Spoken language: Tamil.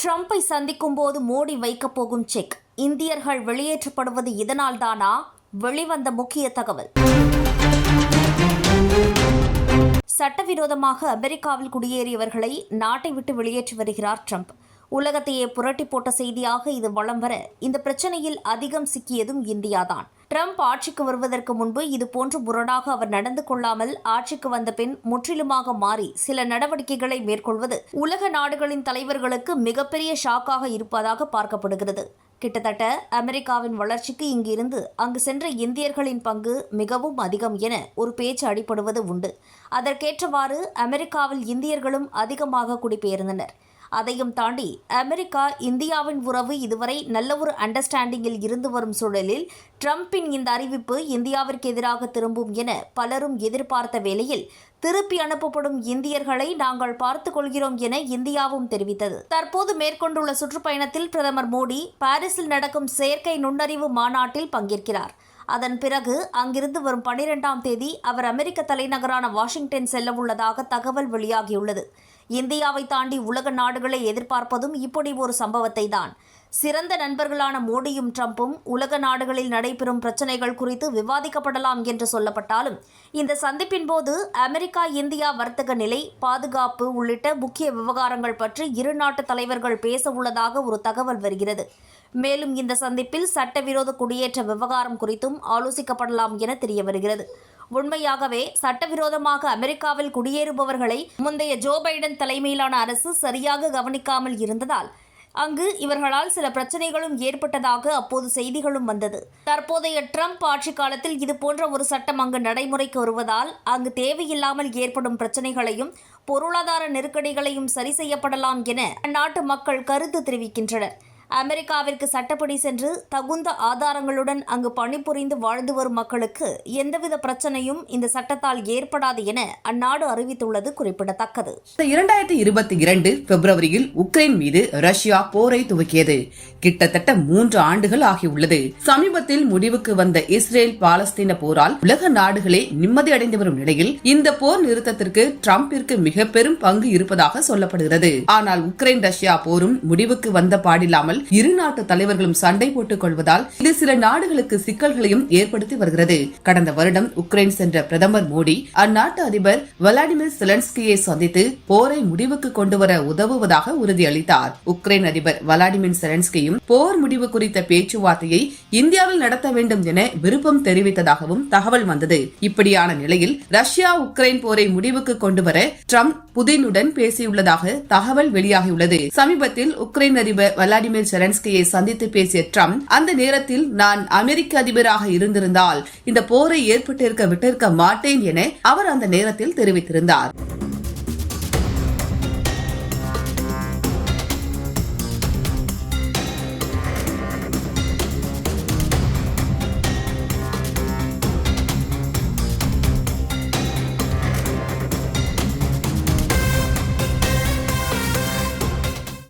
ட்ரம்ப்பை சந்திக்கும் போது மோடி வைக்கப் போகும் செக். இந்தியர்கள் வெளியேற்றப்படுவது இதனால்தானா? வெளிவந்த முக்கிய தகவல். சட்டவிரோதமாக அமெரிக்காவில் குடியேறியவர்களை நாட்டை விட்டு வெளியேற்றி வருகிறார் ட்ரம்ப். உலகத்தையே புரட்டி போட்ட செய்தியாக இது வலம் வர இந்த பிரச்சனையில் அதிகம் சிக்கியதும் இந்தியாதான். ட்ரம்ப் ஆட்சிக்கு வருவதற்கு முன்பு இதுபோன்று முரணாக அவர் நடந்து கொள்ளாமல் ஆட்சிக்கு வந்த பின் முற்றிலுமாக மாறி சில நடவடிக்கைகளை மேற்கொள்வது உலக நாடுகளின் தலைவர்களுக்கு மிகப்பெரிய ஷாக்காக இருப்பதாக பார்க்கப்படுகிறது. கிட்டத்தட்ட அமெரிக்காவின் வளர்ச்சிக்கு இங்கிருந்து அங்கு சென்ற இந்தியர்களின் பங்கு மிகவும் அதிகம் என ஒரு பேச்சு அடிபடுவது உண்டு. அதற்கேற்றவாறு அமெரிக்காவில் இந்தியர்களும் அதிகமாக குடிபெயர்ந்தனர். அதையும் தாண்டி அமெரிக்கா இந்தியாவின் உறவு இதுவரை நல்ல ஒரு அண்டர்ஸ்டாண்டிங்கில் இருந்து வரும் சூழலில் ட்ரம்பின் இந்த அறிவிப்பு இந்தியாவிற்கு எதிராக திரும்பும் என பலரும் எதிர்பார்த்த வேளையில் திருப்பி அனுப்பப்படும் இந்தியர்களை நாங்கள் பார்த்துக் கொள்கிறோம் என இந்தியாவும் தெரிவித்தது. தற்போது மேற்கொண்டுள்ள சுற்றுப்பயணத்தில் பிரதமர் மோடி பாரிஸில் நடக்கும் செயற்கை நுண்ணறிவு மாநாட்டில் பங்கேற்கிறார். அதன் பிறகு அங்கிருந்து வரும் பனிரெண்டாம் தேதி அவர் அமெரிக்க தலைநகரான வாஷிங்டன் செல்ல உள்ளதாக தகவல் வெளியாகியுள்ளது. இந்தியாவை தாண்டி உலக நாடுகளை எதிர்பார்ப்பதும் இப்படி ஒரு சம்பவத்தை தான் சிறந்த நண்பர்களான மோடியும் ட்ரம்ப்பும் உலக நாடுகளில் நடைபெறும் பிரச்சனைகள் குறித்து விவாதிக்கப்படலாம் என்று சொல்லப்பட்டாலும் இந்த சந்திப்பின் போது அமெரிக்கா இந்தியா வர்த்தக நிலை பாதுகாப்பு உள்ளிட்ட முக்கிய விவகாரங்கள் பற்றி இரு நாட்டு தலைவர்கள் பேச உள்ளதாக ஒரு தகவல் வருகிறது. மேலும் இந்த சந்திப்பில் சட்டவிரோத குடியேற்ற விவகாரம் குறித்தும் ஆலோசிக்கப்படலாம் என தெரிய வருகிறது உண்மையாகவே சட்டவிரோதமாக அமெரிக்காவில் குடியேறுபவர்களை முந்தைய ஜோ பைடன் தலைமையிலான அரசு சரியாக கவனிக்காமல் இருந்ததால் அங்கு இவர்களால் சில பிரச்சனைகளும் ஏற்பட்டதாக அப்போது செய்திகளும் வந்தது. தற்போதைய ட்ரம்ப் ஆட்சி காலத்தில் இது போன்ற ஒரு சட்டம் அங்கு நடைமுறைக்கு வருவதால் அங்கு தேவையில்லாமல் ஏற்படும் பிரச்சனைகளையும் பொருளாதார நெருக்கடிகளையும் சரி செய்யப்படலாம் என அந்நாட்டு மக்கள் கருத்து தெரிவிக்கின்றனர். அமெரிக்காவிற்கு சட்டப்படி சென்று தகுந்த ஆதாரங்களுடன் அங்கு பணிபுரிந்து வாழ்ந்து வரும் மக்களுக்கு எந்தவித பிரச்சனையும் இந்த சட்டத்தால் ஏற்படாது என அந்நாடு அறிவித்துள்ளது குறிப்பிடத்தக்கது. இரண்டாயிரத்தி இருபத்தி இரண்டு பிப்ரவரியில் உக்ரைன் மீது ரஷ்யா போரை துவக்கியது. கிட்டத்தட்ட மூன்று ஆண்டுகள் ஆகியுள்ளது. சமீபத்தில் முடிவுக்கு வந்த இஸ்ரேல் பாலஸ்தீன போரால் உலக நாடுகளே நிம்மதி அடைந்து வரும் நிலையில் இந்த போர் நிறுத்தத்திற்கு டிரம்பிற்கு மிக பெரும் பங்கு இருப்பதாக சொல்லப்படுகிறது. ஆனால் உக்ரைன் ரஷ்யா போரும் முடிவுக்கு வந்த பாடில்லாமல் இல்லாமல் இரு நாட்டு தலைவர்களும் சண்டை போட்டுக் கொள்வதால் இது சில நாடுகளுக்கு சிக்கல்களையும் ஏற்படுத்தி வருகிறது. கடந்த வருடம் உக்ரைன் சென்ற பிரதமர் மோடி அந்நாட்டு அதிபர் விளாடிமிர் செலன்ஸ்கியை சந்தித்து போரை முடிவுக்கு கொண்டுவர உதவுவதாக உறுதியளித்தார். உக்ரைன் அதிபர் விளாடிமிர் செலன்ஸ்கியும் போர் முடிவு குறித்த பேச்சுவார்த்தையை இந்தியாவில் நடத்த வேண்டும் என விருப்பம் தெரிவித்ததாகவும் தகவல் வந்தது. இப்படியான நிலையில் ரஷ்யா உக்ரைன் போரை முடிவுக்கு கொண்டுவர ட்ரம்ப் புதினுடன் பேசியுள்ளதாக தகவல் வெளியாகியுள்ளது. சமீபத்தில் உக்ரைன் அதிபர் விளாடிமிர் செலன்ஸ்கியை சந்தித்து பேசிய ட்ரம்ப் அந்த நேரத்தில் நான் அமெரிக்க அதிபராக இருந்திருந்தால் இந்த போரை ஏற்பட்டிருக்க விட்டிருக்க மாட்டேன் என அவர் அந்த நேரத்தில் தெரிவித்திருந்தார்.